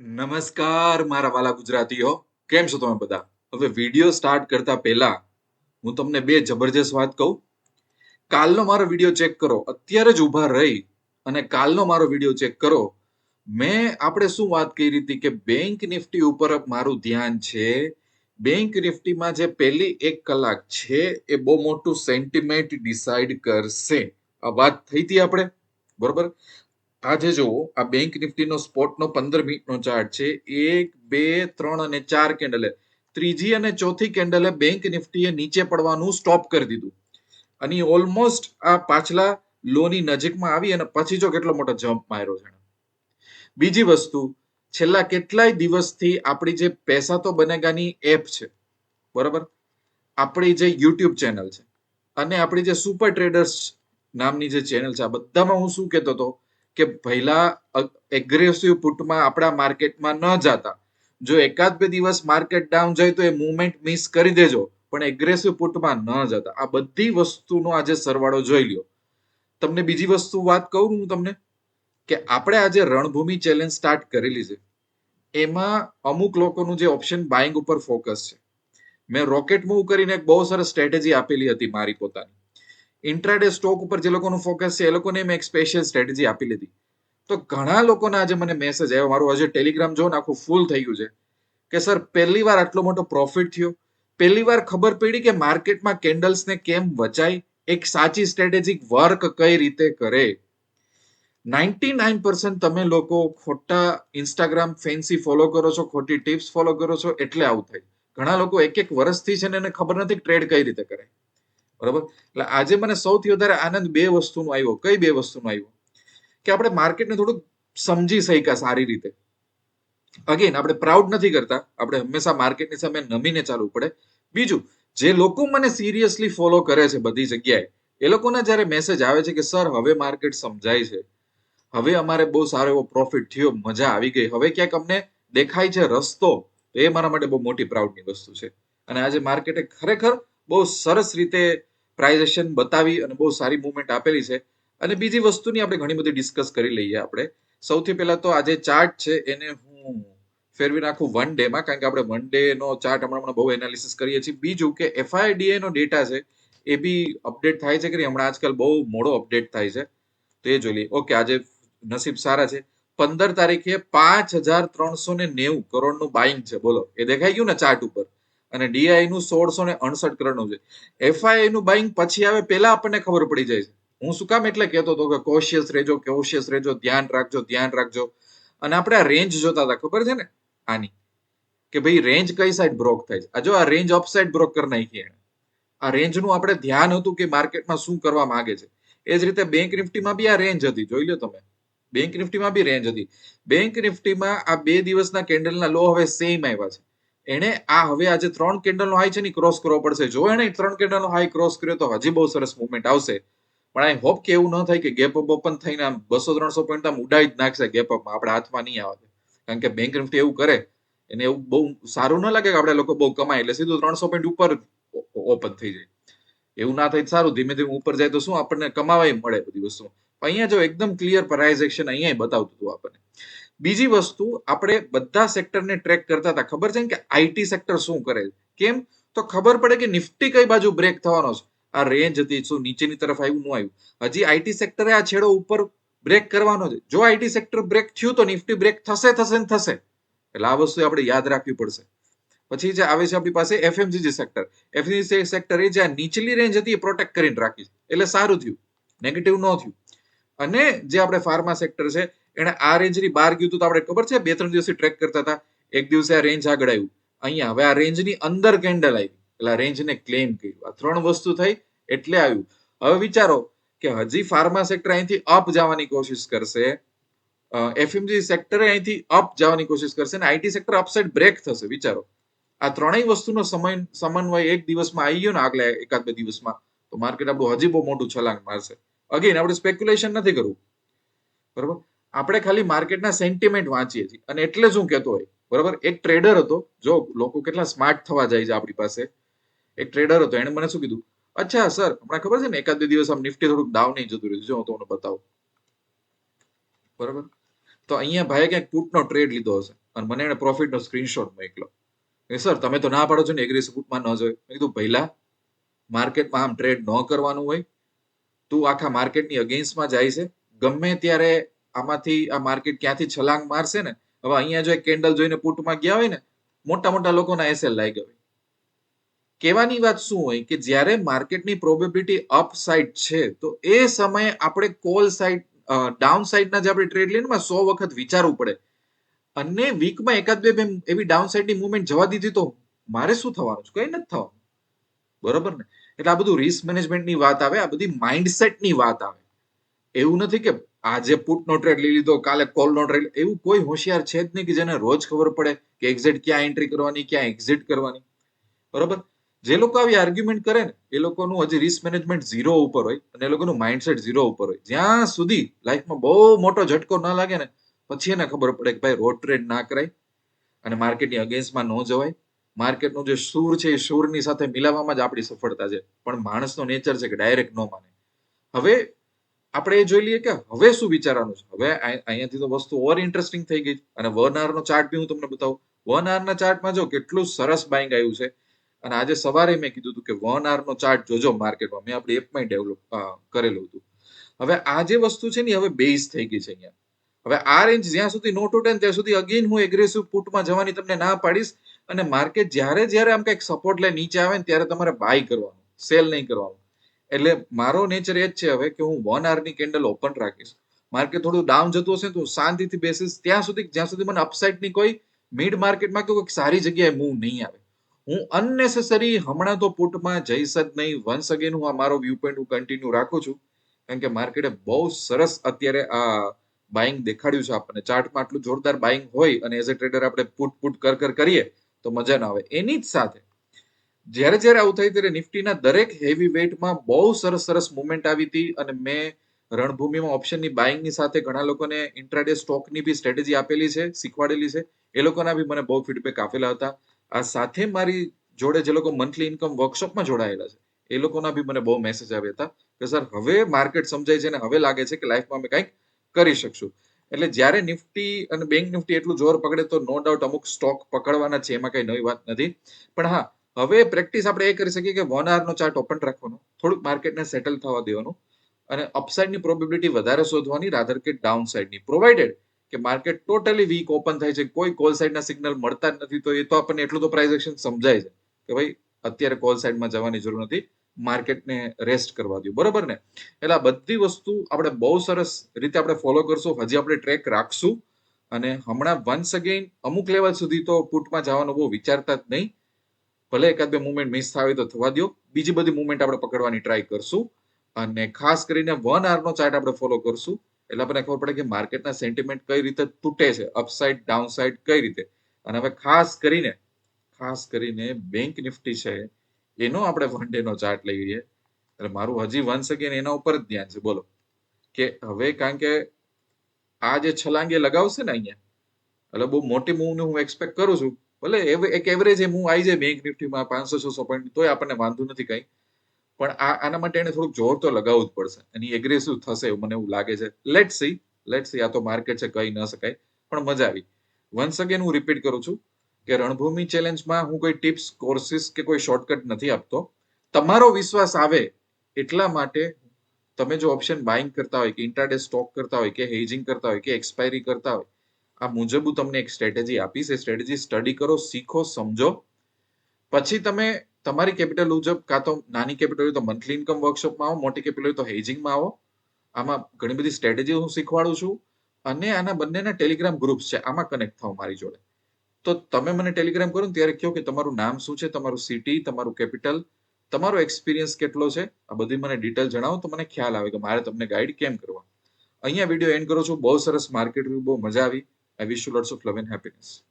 નમસ્કાર, મારા વાલા ગુજરાતીઓ. કેમ છો તમે બધા? હવે વીડિયો સ્ટાર્ટ કરતા પહેલા હું તમને બે જબરજસ્ત વાત કહું. કાલનો મારો વીડિયો ચેક કરો. અત્યારે જ ઊભા રહી અને કાલનો મારો વીડિયો ચેક કરો. મેં આપણે શું વાત કરી હતી કે બેંક નિફ્ટી ઉપર મારું ધ્યાન છે. બેંક નિફ્ટીમાં જે પહેલી એક કલાક છે એ બહુ મોટું સેન્ટિમેન્ટ ડિસાઈડ કરશે. આ વાત થઈ હતી આપણે? બરોબર? આજે જુઓ આ બેંક નિફ્ટીનો સ્પોટનો પંદર મિનિટનો ચાર્ટ છે, એક, બે, ત્રણ અને ચાર કેન્ડલે ત્રીજી અને ચોથી કેન્ડલે બેંક નિફ્ટીએ નીચે પડવાનું સ્ટોપ કરી દીધું. અને ઓલમોસ્ટ આ પાછલા લોની નજીકમાં આવી અને પછી જો કેટલો મોટો જમ્પ માર્યો છે. બીજી વસ્તુ, છેલ્લા કેટલાય દિવસથી આપણી જે પૈસા તો બનેગાની એપ છે, બરાબર? આપણી જે યુટ્યુબ ચેનલ છે અને આપણી જે સુપર ટ્રેડર્સ નામની જે ચેનલ છે, આ બધામાં હું શું કહેતો હતો? કે પહેલા એગ્રેસિવ પુટમાં આપણા માર્કેટમાં ન જાતા. જો એકાદ બે દિવસ માર્કેટ ડાઉન જાય તો એ મુવમેન્ટ મિસ કરી દેજો, પણ એગ્રેસિવ પુટમાં ન જતા. આ બધી વસ્તુનો આજે સરવાળો જોઈ લ્યો. તમને બીજી વસ્તુ વાત કહું હું તમને, કે આપણે આજે રણભૂમિ ચેલેન્જ સ્ટાર્ટ કરેલી છે. એમાં અમુક લોકોનું જે ઓપ્શન બાઇંગ ઉપર ફોકસ છે. મેં રોકેટ મૂવ કરીને એક બહુ સરસ સ્ટ્રેટેજી આપેલી હતી મારી પોતાની. ઇન્ટ્રાડે સ્ટોક ઉપર જે લોકોનું ફોકસ છે, એ લોકોને મેં એક સ્પેશિયલ સ્ટ્રેટેજી આપી લીધી. તો ઘણા લોકોના આજે મને મેસેજ આવ્યો. મારું આજે ટેલિગ્રામ જો ને, આખું ફૂલ થઈ ગયું છે. કે સર પહેલી વાર આટલો મોટો પ્રોફિટ થયો. પહેલી વાર ખબર પડી કે માર્કેટમાં કેન્ડલ્સને કેમ વચાય? એક સાચી સ્ટ્રેટેજિક વર્ક કઈ રીતે કરે? નાઇન્ટી નાઇન પર્સન્ટ તમે લોકો ખોટા ઇન્સ્ટાગ્રામ ફેન્સી ફોલો કરો છો, ખોટી ટિપ્સ ફોલો કરો છો, એટલે આવું થાય. ઘણા લોકો એક એક વર્ષથી છે ને એને ખબર નથી ટ્રેડ કઈ રીતે કરે. બરોબર? એટલે આજે મને સૌથી વધારે આનંદ બે વસ્તુનો આવ્યો. કઈ બે વસ્તુનો આવ્યો? કે આપણે માર્કેટને થોડુંક સમજી શક્યા સારી રીતે. અગેન આપણે પ્રાઉડ નથી કરતા. આપણે હંમેશા માર્કેટની સામે નમીને ચાલવું પડે. બીજું, જે લોકો મને સિરિયસલી ફોલો કરે છે બધી જગ્યાએ, એ લોકોના જ્યારે મેસેજ આવે છે કે સર હવે માર્કેટ સમજાય છે. હવે અમારે બહુ સારો એવો પ્રોફિટ થયો, મજા આવી ગઈ. હવે ક્યાંક અમને દેખાય છે રસ્તો. એ મારા માટે બહુ મોટી પ્રાઉડની વસ્તુ છે. અને આજે માર્કેટે ખરેખર બહુ સરસ રીતે પ્રાઇઝેશન બતાવી અને બહુ સારી મુવમેન્ટ આપેલી છે. અને બીજી વસ્તુની આપણે ઘણી બધી ડિસ્કસ કરી લઈએ આપણે. સૌથી પહેલા તો આજે ચાર્ટ છે એને હું ફેરવી નાખું વન ડેમાં કારણ કે આપણે વન ડે નો ચાર્ટ હમણાં હમણાં બહુ એનાલિસિસ કરીએ છીએ. બીજું કે એફઆઈડીએ નો ડેટા છે, એ બી અપડેટ થાય છે કે નહીં? હમણાં આજકાલ બહુ મોડો અપડેટ થાય છે. તો એ જોઈ લઈએ. ઓકે આજે નસીબ સારા છે. પંદર તારીખે પાંચ હજાર ત્રણસો ને નેવું કરોડનું બાઇંગ છે. બોલો, એ દેખાઈ ગયું ને ચાર્ટ ઉપર? અને ડીઆઈ નું સોળસો ને અડસઠ કરોડનું છે. એફઆઈઆઈ નું બાઇંગ પછી આવે પહેલા આપણને ખબર પડી જાય છે. હું શું કામ એટલે કહેતો હતો કે કોશિયસ રહેજો કોશિયસ રહેજો, ધ્યાન રાખજો ધ્યાન રાખજો. અને આપણે આ રેન્જ જોતા હતા, ખબર છે ને? આની. કે ભાઈ રેન્જ કઈ સાઈડ બ્રોક થાય છે? આ જો આ રેન્જ અપ સાઈડ બ્રોક કરી નાખી એને. આ રેન્જનું આપણે ધ્યાન હતું કે માર્કેટમાં શું કરવા માંગે છે. એ જ રીતે બેંક નિફ્ટીમાં બી આ રેન્જ હતી, જોઈ લો તમે. બેંક નિફ્ટીમાં બી રેન્જ હતી. બેંક નિફ્ટીમાં આ બે દિવસના કેન્ડલના લો હવે સેમ આવ્યા છે. એને આ હવે આજે ત્રણ કેન્ડલનો હાઈ છે ને ક્રોસ કરવો પડશે. જો એને ત્રણ કેન્ડલનો હાઈ ક્રોસ કર્યો તો હજી બહુ સરસ મુવમેન્ટ આવશે. પણ આઈ હોપ કે એવું ન થાય કે ગેપ અપ ઓપન થઈને આમ બસો ત્રણસો પોઈન્ટ આમ ઉડાઈ જ નાખશે ગેપ અપમાં આપણે હાથમાં નહીં આવે. કારણ કે બેંક નિફ્ટી એવું કરે, એને એવું બહુ સારું ન લાગે કે આપણે લોકો બહુ કમાય. એટલે સીધું ત્રણસો પોઈન્ટ ઉપર ઓપન થઈ જાય. એવું ના થાય સારું. ધીમે ધીમે ઉપર જાય તો શું? આપણને કમાવાય મળે બધી વસ્તુ અહીંયા જો એકદમ ક્લિયર પ્રાઇઝેક્શન અહીંયા બતાવતું હતું આપણને. બીજી વસ્તુ, આપણે બધા સેક્ટરને ટ્રેક કરતા હતા. ખબર છે કે આઈટી સેક્ટર શું કરે કેમ? તો ખબર પડે કે નિફ્ટી કઈ બાજુ બ્રેક થવાનો છે? આ રેન્જ હતી, શું નીચેની તરફ આવ્યું, ન આવ્યું? હજી આઈટી સેક્ટરે આ છેડો ઉપર બ્રેક કરવાનો છે. જો આઈટી સેક્ટર બ્રેક થયું તો નિફ્ટી બ્રેક થશે થશે ને થશે. એટલે આ વસ્તુ આપણે યાદ રાખવી પડશે. પછી જે આવે છે આપણી પાસે એફએમસીજી સેક્ટર એફએમજીજી સેક્ટર એ જે નીચલી રેન્જ હતી એ પ્રોટેક્ટ કરીને રાખી એટલે સારું થયું. નેગેટિવ ન થયું. અને જે આપણે ફાર્મા સેક્ટર છે એને આ રેન્જની બહાર ગયું તો આપણે ખબર છે? બે, ત્રણ દિવસથી ટ્રેક કરતા હતા. એક દિવસે આ રેન્જ આગળ આવ્યું. અહીંયા હવે આ રેન્જની અંદર કેન્ડલ આવી. એટલે રેન્જને ક્લેમ કર્યું. આ ત્રણ વસ્તુ થઈ એટલે આવ્યું. હવે વિચારો કે હજી ફાર્મા સેક્ટર અહીંથી અપ જવાની કોશિશ કરશે. એફએમજી સેક્ટર અહીંથી અપ જવાની કોશિશ કરશે અને આઈટી સેક્ટર અપસાઇડ બ્રેક થશે. વિચારો. આ ત્રણેય વસ્તુનો સમય, સમન્વય એક દિવસમાં આવી ગયો ને આગલા એકાદ બે દિવસમાં, તો માર્કેટ આપણું હજી બહુ મોટું છલાંગ મારશે. અગેન આપણે સ્પેક્યુલેશન નથી કરવું. બરોબર? આપણે ખાલી માર્કેટના સેન્ટિમેન્ટ વાંચીએ છીએ. અને એટલે શું કહેતો હોય. બરાબર? એક ટ્રેડર હતો. જો લોકો કેટલા સ્માર્ટ થવા જાય છે આપણી પાસે. એક ટ્રેડર હતો. એણે મને શું કીધું? અચ્છા સર હમણાં ખબર છે ને એકાદ બે દિવસ આમ નિફ્ટી થોડુંક ડાઉન નહીં જતું રહ્યું જો હું તમને બતાવું. બરાબર? તો અહીંયા ભાઈએ ક્યાંક પુટનો ટ્રેડ લીધો હશે. અને મને એને પ્રોફિટનો સ્ક્રીનશોટ મોકલો એ સર તમે તો ના પાડો છો ને એગ્રેસિવ પુટમાં ન જોઈએ મેં કીધું પહેલા માર્કેટમાં આમ ટ્રેડ ન કરવાનું હોય. તું આખા માર્કેટની અગેન્સ્ટમાં જાય છે. ગમે ત્યારે આમાંથી આ માર્કેટ ક્યાંથી છલાંગ મારશે ને? હવે અહીંયા જો એક કેન્ડલ જોઈને પુટમાં ગયા હોય ને, મોટા મોટા લોકોના એસએલ લાગ્યા હોય. કહેવાની વાત શું હોય કે જ્યારે માર્કેટની પ્રોબેબિલિટી અપ સાઇડ છે, તો એ સમયે આપણે કોલ સાઇડ ડાઉન સાઇડના જે આપણે ટ્રેડ લેનમાં સો વખત વિચારવું પડે. અને વીકમાં એકાદ બે એવી ડાઉન સાઇડની મુવમેન્ટ જવા દીધી તો મારે શું થવાનું છે? કઈ નથી થવાનું. બરોબર ને? એટલે આ બધું રિસ્ક મેનેજમેન્ટની વાત આવે, આ બધી માઇન્ડસેટની વાત આવે. એવું નથી કે આજે પુટનો ટ્રેડ લઈ લીધો, કાલે કોલ નો ટ્રેડ એવું કોઈ હોશિયાર છે જ નહીં કે જેને રોજ ખબર પડે કે એક્ઝિટ ક્યાં એન્ટ્રી કરવાની, ક્યાં એક્ઝિટ કરવાની. બરોબર? જે લોકો આવી આર્ગ્યુમેન્ટ કરે ને, એ લોકોનું હજી રિસ્ક મેનેજમેન્ટ ઝીરો ઉપર હોય અને એ લોકોનું માઇન્ડસેટ ઝીરો ઉપર હોય. જ્યાં સુધી લાઈફમાં બહુ મોટો ઝટકો ના લાગે ને, પછી એને ખબર પડે કે ભાઈ રોડ ટ્રેડ ના કરાય અને માર્કેટની અગેન્સ્ટમાં ન જવાય. માર્કેટનો જે સૂર છે, એ સૂરની સાથે મિલાવવામાં જ આપણી સફળતા છે. પણ માણસનો નેચર છે કે ડાયરેક્ટ ન માને. હવે આપણે એ જોઈ લઈએ કે હવે શું વિચારવાનું છે? હવે અહીંયાથી તો વસ્તુ ઓર ઇન્ટરેસ્ટિંગ થઈ ગઈ. અને વન નો ચાર્ટ બી હું તમને બતાવું. વન ના ચાર્ટમાં જો કેટલું સરસ બાઇંગ આવ્યું છે. અને આજે સવારે મેં કીધું હતું કે વન નો ચાર્ટ જોજો માર્કેટમાં મેં આપણી એપમાં ડેવલપ કરેલું હતું. હવે આ જે વસ્તુ છે ને હવે બેઝ થઈ ગઈ છે અહીંયા. હવે આ રેન્જ જ્યાં સુધી નો તૂટે ત્યાં સુધી અગેન હું એગ્રેસિવ પુટમાં જવાની તમને ના પાડીશ. અને માર્કેટ જ્યારે જ્યારે આમ કંઈક સપોર્ટ લે, નીચે આવે ને ત્યારે તમારે બાય કરવાનું. સેલ નહીં કરવાનું. એટલે મારો નેચર એ જ છે હવે કે હું વન આવરની કેન્ડલ ઓપન રાખીશ. માર્કેટ થોડું ડાઉન જતું હશે તો શાંતિથી બેસીશ. ત્યાં સુધી, જ્યાં સુધી મને અપસાઇડની કોઈ મિડ માર્કેટમાં કે કોઈ સારી જગ્યાએ મૂવ નહીં આવે. હું અનનેસેસરી હમણાં તો પુટમાં જઈશ જ નહીં. વન્સ અગેન હું આ મારો વ્યૂ પોઈન્ટ હું કન્ટિન્યુ રાખું છું. કારણ કે માર્કેટે બહુ સરસ અત્યારે આ બાઇંગ દેખાડ્યું છે આપણને. ચાર્ટમાં આટલું જોરદાર બાઇંગ હોય અને એઝ અ ટ્રેડર આપણે પુટ પુટ કર કર કરીએ તો મજા ના આવે. એની જ સાથે જ્યારે જ્યારે આવું થાય ત્યારે નિફ્ટીના દરેક હેવી વેટમાં બહુ સરસ સરસ મુવમેન્ટ આવી હતી અને મેં રણભૂમિમાં ઓપ્શનની બાઇંગની સાથે ઘણા લોકોને ઇન્ટ્રાડે સ્ટોકની બી સ્ટ્રેટેજી આપેલી છે, શીખવાડેલી છે. એ લોકોના બી મને બહુ ફીડબેક આપેલા હતા. આ સાથે મારી જોડે જે લોકો મંથલી ઇન્કમ વર્કશોપમાં જોડાયેલા છે, એ લોકોના બી મને બહુ મેસેજ આવ્યા હતા કે, સર, હવે માર્કેટ સમજાય છે અને હવે લાગે છે કે લાઈફમાં અમે કંઈક કરી શકશું. એટલે જ્યારે નિફ્ટી અને બેંક નિફ્ટી એટલું જોર પકડે તો નો ડાઉટ અમુક સ્ટોક પકડવાના છે, એમાં કઈ નવી વાત નથી. પણ હા હવે પ્રેક્ટિસ આપણે એ કરી શકીએ કે વન નો ચાર્ટ ઓપન રાખવાનો, થોડુંક માર્કેટને સેટલ થવા દેવાનું અને અપસાઇડની પ્રોબેબિલિટી વધારે શોધવાની રાધર કે ડાઉન સાઇડની પ્રોવાઇડેડ કે માર્કેટ ટોટલી વીક ઓપન થાય છે, કોઈ કોલ સાઇડના સિગ્નલ મળતા જ નથી, તો એ તો આપણને એટલું તો પ્રાઇઝ એક્શન સમજાય છે કે ભાઈ અત્યારે કોલ સાઇડમાં જવાની જરૂર નથી માર્કેટને રેસ્ટ કરવા દો બરોબર ને? એટલે આ બધી વસ્તુ આપણે બહુ સરસ રીતે આપણે ફોલો કરશું, હજી આપણે ટ્રેક રાખશું અને હમણાં વન્સ અગેન અમુક લેવલ સુધી તો પુટમાં જવાનું બહુ વિચારતા જ નહીં. ભલે એકાદ બે મુવમેન્ટ મિસ થાય તો થવા દો બીજી બધી મુવમેન્ટ આપણે પકડવાની ટ્રાય કરશું. અને ખાસ કરીને વન નો ચાર્ટ આપણે ફોલો કરશું. એટલે આપણને ખબર પડે કે માર્કેટના સેન્ટિમેન્ટ કઈ રીતે તૂટે છે અપસાઇડ ડાઉનસાઇડ કઈ રીતે. અને હવે ખાસ કરીને ખાસ કરીને બેંક નિફ્ટી છે, એનો આપણે વન ડે નો ચાર્ટ લઈએ. એટલે મારું હજી વન સેકન્ડ એના ઉપર જ ધ્યાન છે. બોલો. કે હવે કારણ કે આ જે છલાંગે લગાવશે ને અહીંયા, એટલે બહુ મોટી મૂવ હું એક્સપેક્ટ કરું છું. ભલે એક એવરેજ મૂવ આવી જાય બેંક નિફ્ટીમાં પાંચસો, છસો પોઈન્ટ તોય આપણને વાંધો નથી કઈ. પણ આ, આના માટે એને થોડુંક જોર તો લગાવવું જ પડશે. એની એગ્રેસિવ થશે મને એવું લાગે છે. લેટ સી લેટ સી આ તો માર્કેટ છે, કહી ન શકાય. પણ મજા આવી. વન્સ અગેન હું રિપીટ કરું છું કે રણભૂમિ ચેલેન્જમાં હું કોઈ ટિપ્સ કોર્સિસ કે કોઈ શોર્ટકટ નથી આપતો. તમારો વિશ્વાસ આવે એટલા માટે તમે જો ઓપ્શન બાઇંગ કરતા હોય કે ઇન્ટ્રાડે સ્ટોક કરતા હોય કે હેજિંગ કરતા હોય કે એક્સપાયરી કરતા હોય આ મુજબ હું તમને એક સ્ટ્રેટેજી આપીશ. એ સ્ટ્રેટેજી સ્ટડી કરો, શીખો, સમજો. પછી તમે તમારી કેપિટલ મુજબ કાં તો નાની કેપિટલ હોય તો મંથલી ઇન્કમ વર્કશોપમાં આવો, મોટી કેપિટલ હોય તો હેજિંગમાં આવો. આમાં ઘણી બધી સ્ટ્રેટેજી હું શીખવાડું છું. અને આના બંનેના ટેલિગ્રામ ગ્રુપ્સ છે, આમાં કનેક્ટ થાવ મારી જોડે. તો તમે મને ટેલિગ્રામ કરો ને ત્યારે કહો કે તમારું નામ શું છે, તમારું સિટી તમારું કેપિટલ તમારો એક્સપિરિયન્સ કેટલો છે? આ બધી મને ડિટેલ જણાવો, તો મને ખ્યાલ આવે કે મારે તમને ગાઈડ કેમ કરવા. અહીંયા વીડિયો એન્ડ કરું છું. બહુ સરસ માર્કેટ બહુ મજા આવી. I wish you lots of love and happiness.